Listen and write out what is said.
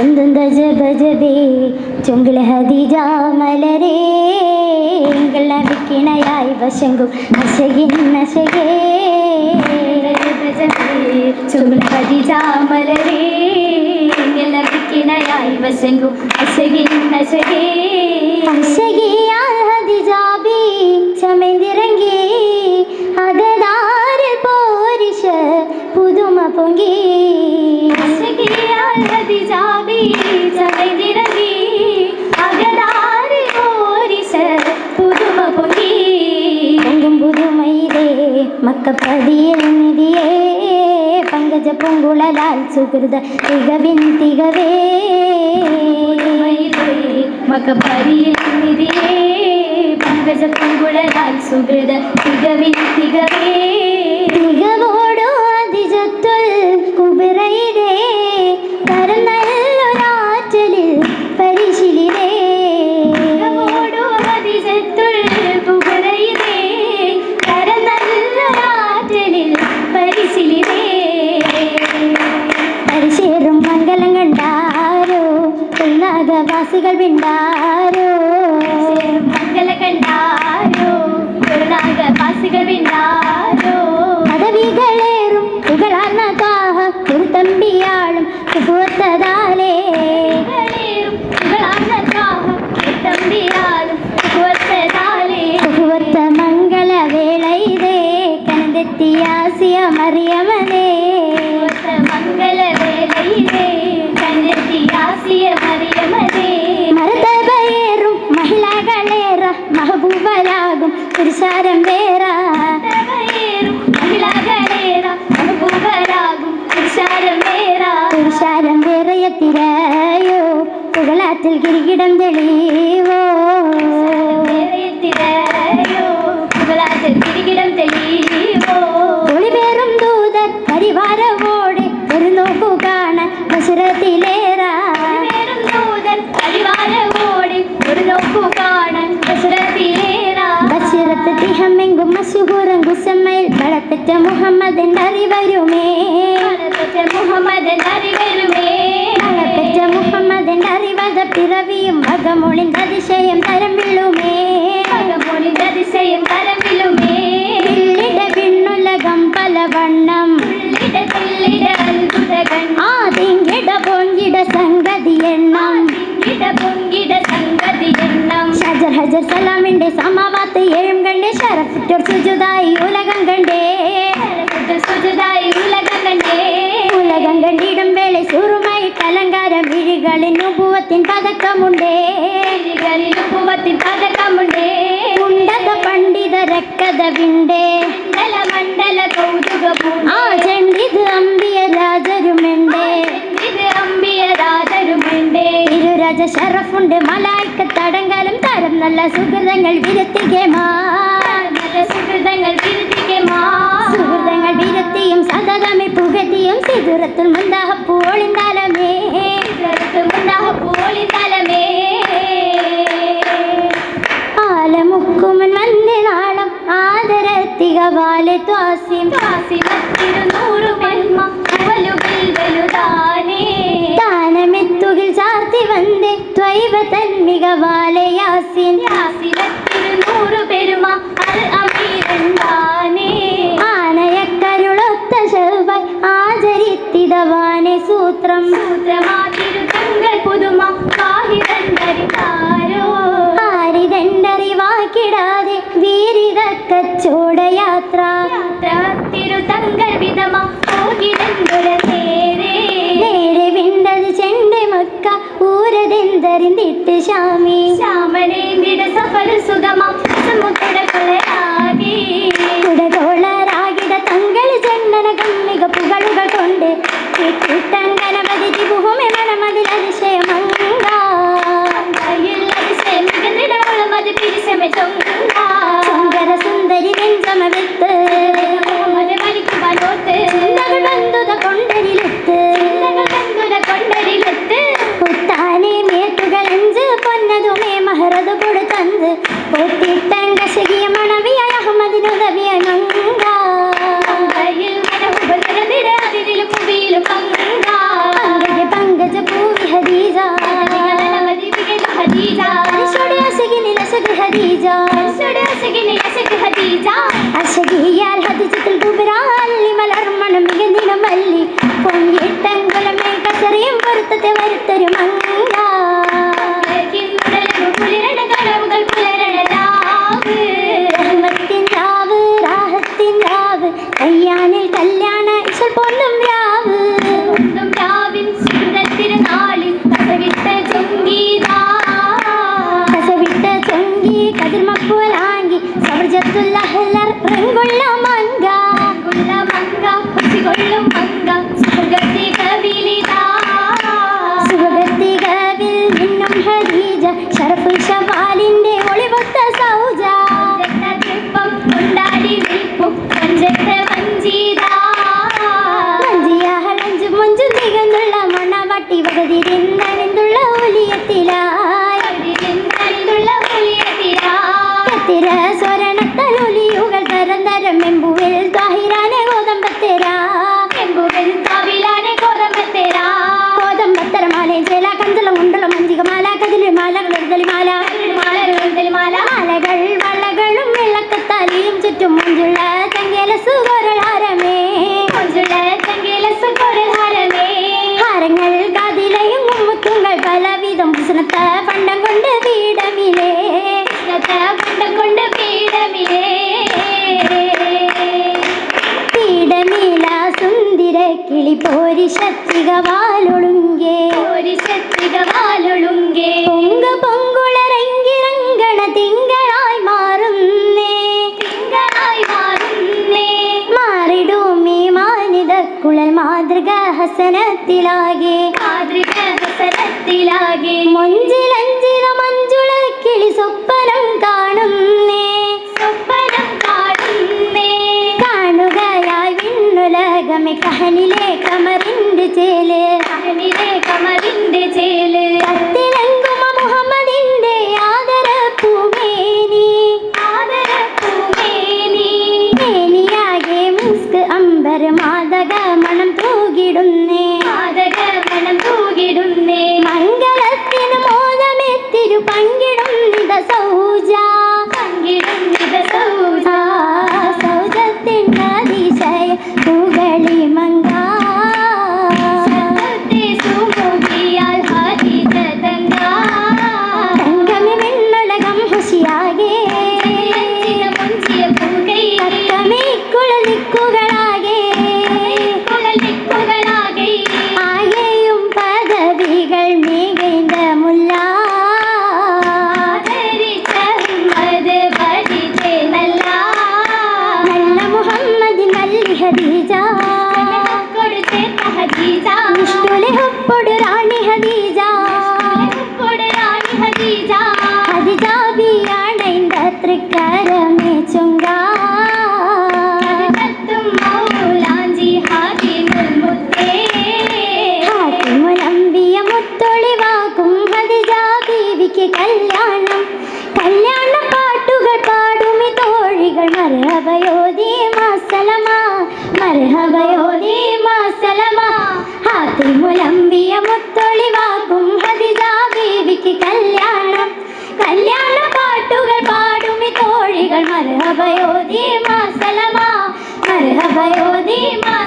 എന്തും ജബ ജബേ ചുങ്കിള ഹദിജ വശങ്കും നശകിൻ നശകേ. ചമന്തിറങ്ങി. അകതാരിൽ പോരിഷ പുതുമ പൊങ്കി. പൂങ്കുളലാൽ സുഹൃത തികവിൻ തികവേ. പങ്കജ പൂങ്കുളലാൽ സുഹൃത തികവിൻ തികവേ. ஆசிகள் வென்றாரோ மக்களை கண்டாரோ? பொருளாக பாசிகள் வென்றாரோ பதவிகளேறும் புகழானாக்காக ஒரு தம்பியாளும் പുകളാറ്റിൽ കിരികിടം തെളിവോ മുഹമ്മദ് പുകളാറ്റിൽ തിരികിടം തെളിവോ ഒളിവേറും ദൂതർ പരിവാരവോടെ ഒരു നോക്കു കാണാൻ മസുരത്തിലേറ വേറും ദൂതൻ പരിവാരവോടെ ഒരു നോക്കു കാണാൻ ദശരഥിയേറാ ബഷീറത്ത് മുഹമ്മദിന്റെ അറിവത പിറവിയും മകമൊളിന്റെ അതിശയം തരം വിളുമേ മകമൊളിന്റെ അതിശയം കരമിലുമേ പിള്ളിട പിണ്ണുലകം പല വണ്ണം. തുള്ളിട തുള്ളിട ആ തിങ്കിട പൊങ്കിട സംഗതി എണ്ണം. ഷജർ ഹജർ സലാമിന്റെ സമാവാത്ത് ഏഴും കണ്ടേ. ഷറഫിറ്റോർ സുജുതായി ഉലകം കണ്ടേ. സുജതായി ഉലകം കണ്ടേ. കലങ്കാരം വിഴികളിൽ നുപുവത്തിൻ പതക്കമുണ്ടേ. ിലും പൂവത്തിൻ പതക്കമുണ്ടേ. ഉണ്ടത പണ്ഡിത രക്കത വിണ്ടേ മണ്ഡല മണ്ഡല കൗതുക ആ ചെണ്ടിത് അമ്പിയ രാജരുമെണ്ടേ. ഇത് അമ്പിയ രാജരുമുണ്ടേ. തിരുരാജ ഷറഫുണ്ട് മലായ്ക്ക തടങ്കലും തരം നല്ല സുഹൃതങ്ങൾ വിരത്തികെ മാ. നല്ല സുഹൃതങ്ങൾ സുഹൃതങ്ങൾ വിരത്തിയും സതതമി പുകത്തിയും സിദുരത്തിൽ മുന്താഹപ്പൂ ഒളിന്താലമേ താനമെത്തുകിൽ ചാർത്തി വന്ദേ ത്വൈവ തന്മിക വാലയാസിൻ യാസിൻ. നൂറു പെരുമ അൽ അമീരണ്ടാനേ ആനയക്കരുളൊത്ത ശൗവായി ആചരിത്തിതവാനെ സൂത്രം. സൂത്രമാതിരുതങ്ങൾ പുതുമ കാഹിതന്തരിതാരോ വിധമ പോകിടന്തുര നേരേ വിണ്ടത് ചെണ്ട മക്ക ഊരതെന്തറിന്തിട്ട് ശാമി. ശ്യാമനേന്ദിട സഫല സുഗമം ശക്തിക വാലൊളുങ്കേ ഒരു ശക്തിക വാലൊളുങ്കേ പൊങ്ക പൊങ്കുളരങ്കിറങ്ങണ തിങ്കളായി മാറുന്നേ. തിങ്കളായി മാറുന്നേ. മാറിടും ഈ മാനിത കുളൽ മാതൃക ഹസനത്തിലാകെ മാതൃക ഹസനത്തിലാകെ മൊഞ്ചിലഞ്ചില മഞ്ജുള കിളി സ്വപ്നം കഹനിലെ കമറിന്റെ ചേൽ. കഹനിലെ കമറിന്റെ ചേൽ. புகழ் மிகைந்த முல்லா കൊടു റാണി ഹദീജ കൊടു റാണി ഹദീജ ഹദീജ ബിയാണൈന്ത തൃക്കാര മർഹബയോദി മാസലമ മർഹബയോദി മാസലമ ഹാത്തിൽ മുലമ്പിയ കല്യാണം. കല്യാണ പാട്ടുകൾ മാ